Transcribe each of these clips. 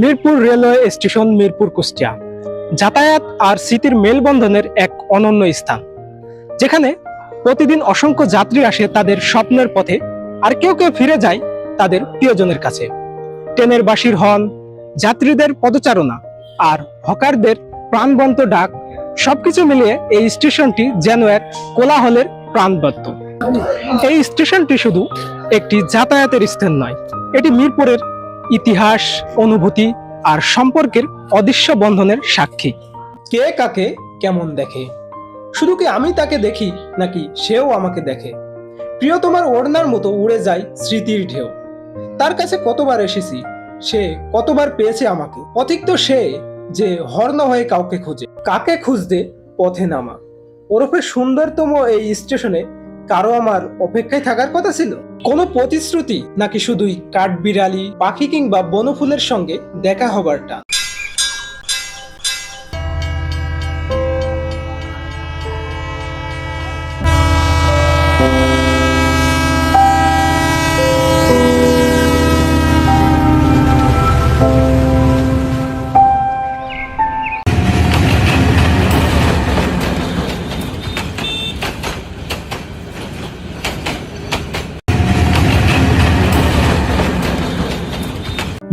Mirpur railway station Mirpur Kushtia. যাতায়াত আর স্মৃতির মেলবন্ধনের এক অনন্য স্থান। যেখানে প্রতিদিন অসংখ্য যাত্রী আসে তাদের স্বপ্নের পথে, আর কেউ কেউ ফিরে যায় তাদের প্রিয়জনের কাছে। ট্রেনের বাসির হর্ন যাত্রীদের পদচারণা আর হকারদের প্রাণবন্ত ডাক, সবকিছু মিলিয়ে এই স্টেশনটি যেন এক কোলাহলের প্রাণবদ্ধ এই স্টেশনটি শুধু একটি যাতায়াতের স্থান নয়, এটি মিরপুরের ইতিহাস, অনুভূতি আর সম্পর্কের অদৃশ্য বন্ধনের সাক্ষী। কে কাকে কেমন দেখে? শুধু কি আমি তাকে দেখি নাকি সেও আমাকে দেখে? প্রিয়তমার ওড়নার মতো উড়ে যায় স্মৃতির ঢেউ। তার কাছে কতবার এসেছি, সে কতবার পেয়েছে আমাকে? পথিক তো সে যে হর্ণ হয়ে কাউকে খুঁজে। কাকে খুঁজতে পথে নামা? ওরফে সুন্দরতম এই স্টেশনে কারও আমার অপেক্ষায় থাকার কথা ছিল? কোনো প্রতিশ্রুতি নাকি শুধুই কাঠবিড়ালি, পাখি কিংবা বনফুলের সঙ্গে দেখা হবারটা?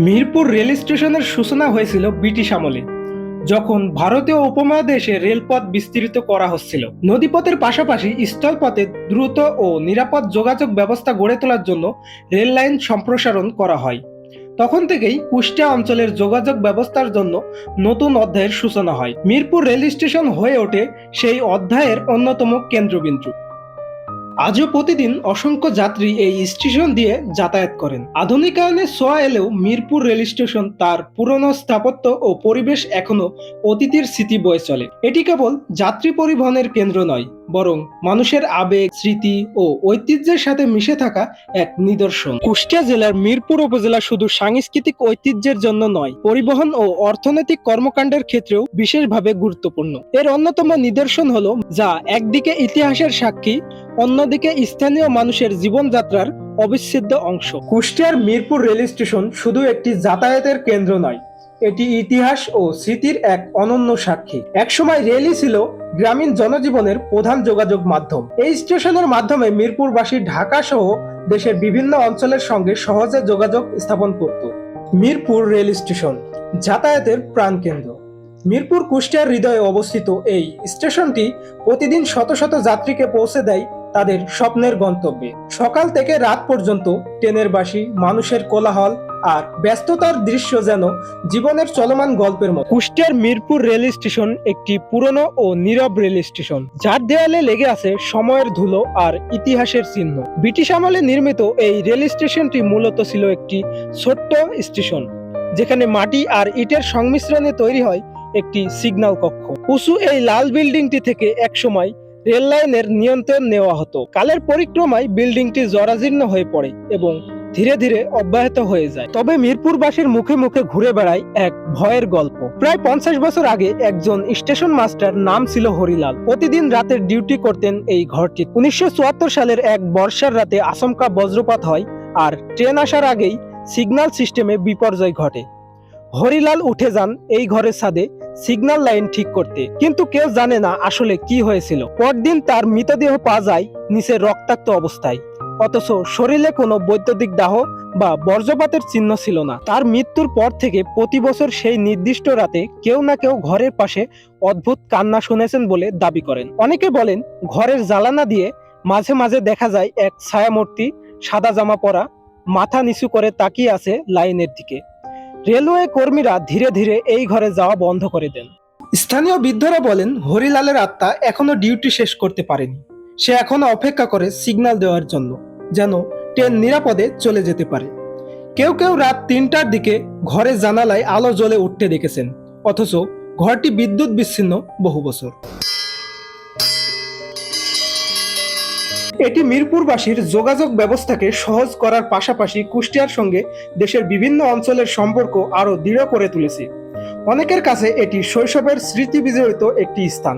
মিরপুর রেল স্টেশনের সূচনা হয়েছিল ব্রিটিশ আমলে, যখন ভারতীয় উপমহাদেশে রেলপথ বিস্তৃত করা হচ্ছিল। নদীপথের পাশাপাশি স্থলপথে দ্রুত ও নিরাপদ যোগাযোগ ব্যবস্থা গড়ে তোলার জন্য রেল লাইন সম্প্রসারণ করা হয়। তখন থেকেই কুষ্টিয়া অঞ্চলের যোগাযোগ ব্যবস্থার জন্য নতুন অধ্যায়ের সূচনা হয়। মিরপুর রেল স্টেশন হয়ে ওঠে সেই অধ্যায়ের অন্যতম কেন্দ্রবিন্দু। আজও প্রতিদিন অসংখ্য যাত্রী এই স্টেশন দিয়ে যাতায়াত করেন। আধুনিকায়নে সোয়া এলেও মিরপুর রেল স্টেশন তার পুরনো স্থাপত্য ও পরিবেশ এখনও অতীতের স্মৃতি বয়ে চলে। এটি কেবল যাত্রী পরিবহনের কেন্দ্র নয়, বরং মানুষের আবেগ, স্মৃতি ও ঐতিহ্যের সাথে মিশে থাকা এক নিদর্শন। কুষ্টিয়া জেলার মিরপুর উপজেলা শুধু সাংস্কৃতিক ঐতিহ্যের জন্য নয়, পরিবহন ও অর্থনৈতিক কর্মকাণ্ডের ক্ষেত্রেও বিশেষভাবে গুরুত্বপূর্ণ। এর অন্যতম নিদর্শন হলো যা একদিকে ইতিহাসের সাক্ষী অন্যদিকে স্থানীয় মানুষের জীবনযাত্রার অবিচ্ছেদ্য অংশ। কুষ্টিয়ার মিরপুর রেল স্টেশন শুধু একটি যাতায়াতের কেন্দ্র নয়, এটি ইতিহাস ও স্মৃতির এক অনন্য সাক্ষী। একসময় রেলই ছিল গ্রামীণ জনজীবনের প্রধান যোগাযোগ মাধ্যম। এই স্টেশনের মাধ্যমে মিরপুরবাসী ঢাকা সহ দেশের বিভিন্ন অঞ্চলের সঙ্গে সহজে যোগাযোগ স্থাপন করত। মিরপুর রেল স্টেশন, যাতায়াতের প্রাণকেন্দ্র। মিরপুর কুষ্টিয়ার হৃদয়ে অবস্থিত এই স্টেশনটি প্রতিদিন শত শত যাত্রীকে পৌঁছে দেয় তাদের স্বপ্নের গন্তব্যে। সকাল থেকে রাত পর্যন্ত ট্রেনের বাসি, মানুষের কোলাহল আর ব্যস্ততার দৃশ্য যেন জীবনের চলমান গল্পের মতো। কুষ্টিয়ার মিরপুর রেল স্টেশন একটি পুরনো ও নীরব রেল স্টেশন, যার দেয়ালে লেগে আছে সময়ের ধুলো আর ইতিহাসের চিহ্ন। ব্রিটিশ আমলে নির্মিত এই রেল স্টেশনটি মূলত ছিল একটি ছোট্ট স্টেশন, যেখানে মাটি আর ইটের সংমিশ্রণে তৈরি হয় একটি সিগন্যাল কক্ষ। উঁচু এই লাল বিল্ডিংটি থেকে একসময় রেল লাইনের নিয়ন্ত্রণ নেওয়া হতো। কালের পরিক্রমায় বিল্ডিংটি জরাজীর্ণ হয়ে পড়ে এবং ধীরে ধীরে অব্যাহত হয়ে যায়। তবে মিরপুরবাসীর মুখে মুখে ঘুরে বেড়ায় এক ভয়ের গল্প। প্রায় পঞ্চাশ বছর আগে একজন স্টেশন মাস্টার নাম ছিল হরিলাল। প্রতিদিন রাতের ডিউটি করতেন এই ঘরটি উনিশশো চুয়াত্তর সালের এক বর্ষার রাতে আচমকা বজ্রপাত হয় আর ট্রেন আসার আগেই সিগন্যাল সিস্টেমে বিপর্যয় ঘটে। হরিলাল উঠে যান এই ঘরের ছাদে সিগন্যাল লাইন ঠিক করতে। কিন্তু কেউ জানে না আসলে কি হয়েছিল। পরদিন তার মৃতদেহ পাওয়া যায় নিচে রক্তাক্ত অবস্থায়। অথচ শরীরে কোনো বৈদ্যুতিক দাহ বা বর্জ্যপাতের চিহ্ন ছিল না। তার মৃত্যুর পর থেকে প্রতি বছর সেই নির্দিষ্ট রাতে কেউ না কেউ ঘরের পাশে অদ্ভুত কান্না শুনেছেন বলে দাবি করেন। অনেকে বলেন, ঘরের জ্বালানা দিয়ে মাঝে মাঝে দেখা যায় এক ছায়ামূর্তি, সাদা জামা পরা, মাথা নিচু করে তাকিয়ে আছে লাইনের দিকে। রেলওয়ে কর্মীরা ধীরে ধীরে এই ঘরে যাওয়া বন্ধ করে দেন। স্থানীয় বৃদ্ধরা বলেন, হরিলালের আত্মা এখনও ডিউটি শেষ করতে পারেনি। সে এখনও অপেক্ষা করে সিগন্যাল দেওয়ার জন্য, যেন ট্রেন নিরাপদে চলে যেতে পারে। কেউ কেউ রাত তিনটার দিকে ঘরের জানালায় আলো জ্বলে উঠতে দেখেছেন, অথচ ঘরটি বিদ্যুৎ বিচ্ছিন্ন বহু বছর। এটি মিরপুরবাসীর যোগাযোগ ব্যবস্থাকে সহজ করার পাশাপাশি কুষ্টিয়ার সঙ্গে দেশের বিভিন্ন অঞ্চলের সম্পর্ক আরও দৃঢ় করে তুলেছে। অনেকের কাছে এটি শৈশবের স্মৃতি বিজড়িত একটি স্থান,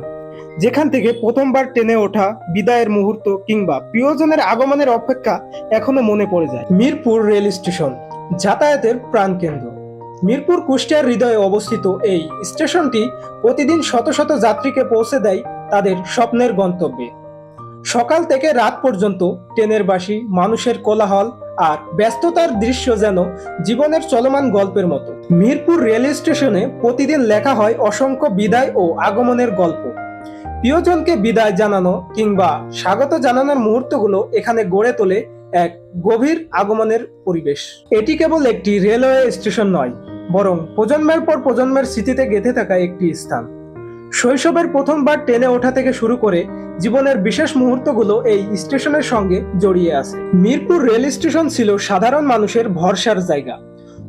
যেখান থেকে প্রথমবার টেনে ওঠা বিদায়ের মুহূর্ত কিংবা প্রিয়জনের আগমনের অপেক্ষা এখনও মনে পড়ে যায়। মিরপুর রেল স্টেশন, যাতায়াতের প্রাণকেন্দ্র। মিরপুর কুষ্টিয়ার হৃদয়ে অবস্থিত এই স্টেশনটি প্রতিদিন শত শত যাত্রীকে পৌঁছে দেয় তাদের স্বপ্নের গন্তব্যে। সকাল থেকে রাত পর্যন্ত ট্রেনের বাসি মানুষের কোলাহল আর ব্যস্ততার দৃশ্য যেন জীবনের চলমান গল্পের মতো। মিরপুর রেল স্টেশনে প্রতিদিন লেখা হয় অসংখ্য বিদায় ও আগমনের গল্প। প্রিয়জনকে বিদায় জানানো কিংবা স্বাগত জানানোর মুহূর্তগুলো এখানে গড়ে তোলে এক গভীর আগমনের পরিবেশ। এটি কেবল একটি রেলওয়ে স্টেশন নয়, বরং প্রজন্মের পর প্রজন্মের স্মৃতিতে গেঁথে থাকা একটি স্থান। শৈশবের প্রথমবার ট্রেনে ওঠা থেকে শুরু করে জীবনের বিশেষ মুহূর্তগুলো এই স্টেশনের সঙ্গে জড়িয়ে আছে। মিরপুর রেল স্টেশন ছিল সাধারণ মানুষের ভরসার জায়গা।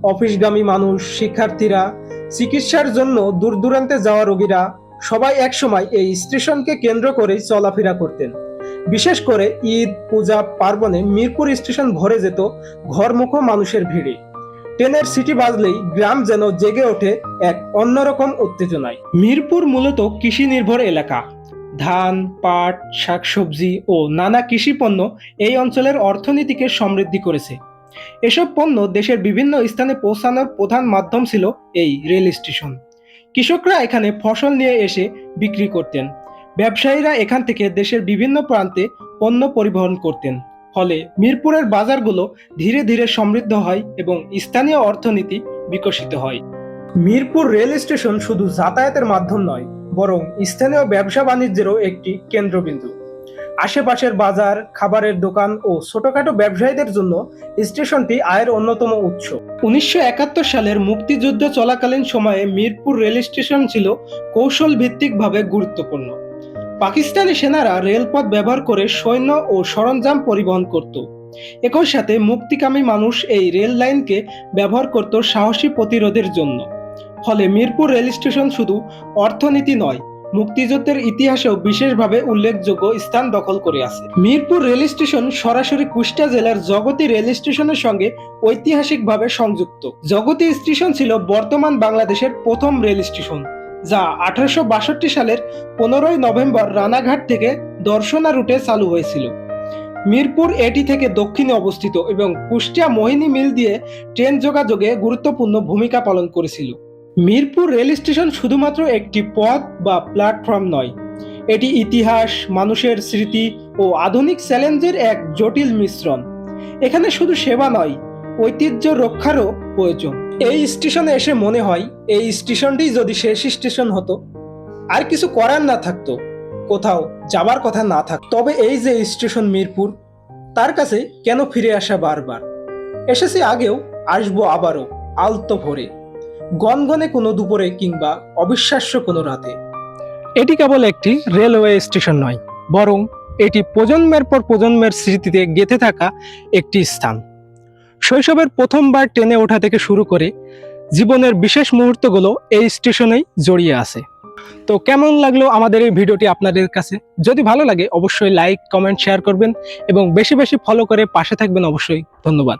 অফিসগামী মানুষ, শিক্ষার্থীরা, চিকিৎসার জন্য দূর দূরান্তে যাওয়া রোগীরা সবাই একসময় এই স্টেশনকে কেন্দ্র করেই চলাফেরা করতেন। বিশেষ করে ঈদ, পূজা, পার্বণে মিরপুর স্টেশন ভরে যেত ঘরমুখো মানুষের ভিড়ে। ট্রেনের সিটি বাজলেই গ্রাম যেন জেগে ওঠে এক অন্যরকম উত্তেজনায়। মিরপুর মূলত কৃষি নির্ভর এলাকা। ধান, পাট, শাকসবজি ও নানা কৃষি পণ্য এই অঞ্চলের অর্থনীতিকে সমৃদ্ধি করেছে। এসব পণ্য দেশের বিভিন্ন স্থানে পৌঁছানোর প্রধান মাধ্যম ছিল এই রেল স্টেশন। কৃষকরা এখানে ফসল নিয়ে এসে বিক্রি করতেন। ব্যবসায়ীরা এখান থেকে দেশের বিভিন্ন প্রান্তে পণ্য পরিবহন করতেন। ফলে মিরপুরের বাজারগুলো ধীরে ধীরে সমৃদ্ধ হয় এবং স্থানীয় অর্থনীতি বিকশিত হয়। মিরপুর রেল স্টেশন শুধু যাতায়াতের মাধ্যম নয়, বরং স্থানীয় ব্যবসা বাণিজ্যেরও একটি কেন্দ্রবিন্দু। আশেপাশের বাজার, খাবারের দোকান ও ছোটখাটো ব্যবসায়ীদের জন্য স্টেশনটি আয়ের অন্যতম উৎস। উনিশশো একাত্তর সালের মুক্তিযুদ্ধ চলাকালীন সময়ে মিরপুর রেল স্টেশন ছিল কৌশল ভিত্তিকভাবে গুরুত্বপূর্ণ। পাকিস্তানি সেনারা রেলপথ ব্যবহার করে সৈন্য ও সরঞ্জাম পরিবহন করত। একই সাথে মুক্তিকামী মানুষ এই রেল লাইনকে ব্যবহার করত সাহসী প্রতিরোধের জন্য। ফলে মিরপুর রেল স্টেশন শুধু অর্থনীতি নয়, মুক্তিযুদ্ধের ইতিহাসেও বিশেষভাবে উল্লেখযোগ্য স্থান দখল করে আছে। মিরপুর রেল স্টেশন সরাসরি কুষ্টিয়া জেলার জগতী রেল স্টেশনের সঙ্গে ঐতিহাসিকভাবে সংযুক্ত। জগতী স্টেশন ছিল বর্তমান বাংলাদেশের প্রথম রেল স্টেশন। যা আঠারোশো বাষট্টি সালের পনেরোই নভেম্বর রানাঘাট থেকে দর্শনা রুটে চালু হয়েছিল। মিরপুর এটি থেকে দক্ষিণে অবস্থিত এবং কুষ্টিয়া মোহিনী মিল দিয়ে ট্রেন যোগাযোগে গুরুত্বপূর্ণ ভূমিকা পালন করেছিল। মিরপুর রেল স্টেশন শুধুমাত্র একটি পথ বা প্ল্যাটফর্ম নয়, এটি ইতিহাস, মানুষের স্মৃতি ও আধুনিক চ্যালেঞ্জের এক জটিল মিশ্রণ। এখানে শুধু সেবা নয় ঐতিহ্য রক্ষারও প্রয়োজন। এই স্টেশনে এসে মনে হয়, এই স্টেশনটি যদি শেষ স্টেশন হতো, আর কিছু করার না থাকতো, কোথাও যাবার কথা না থাক, তবে এই যে স্টেশন মিরপুর, তার কাছে কেন ফিরে আসা বারবার? এসেছি আগেও, আসব আবারও, আলতো ভরে, গনগনে কোনো দুপুরে কিংবা অবিশ্বাস্য কোনো রাতে। এটি কেবল একটি রেলওয়ে স্টেশন নয়, বরং এটি প্রজন্মের পর প্রজন্মের স্মৃতিতে গেঁথে থাকা একটি স্থান। শৈশবের প্রথমবার ট্রেনে ওঠা থেকে শুরু করে জীবনের বিশেষ মুহূর্তগুলো এই স্টেশনেই জড়িয়ে আছে। তো কেমন লাগল আমাদের এই ভিডিওটি আপনাদের কাছে? যদি ভালো লাগে, অবশ্যই লাইক, কমেন্ট, শেয়ার করবেন এবং বেশি বেশি ফলো করে পাশে থাকবেন অবশ্যই। ধন্যবাদ।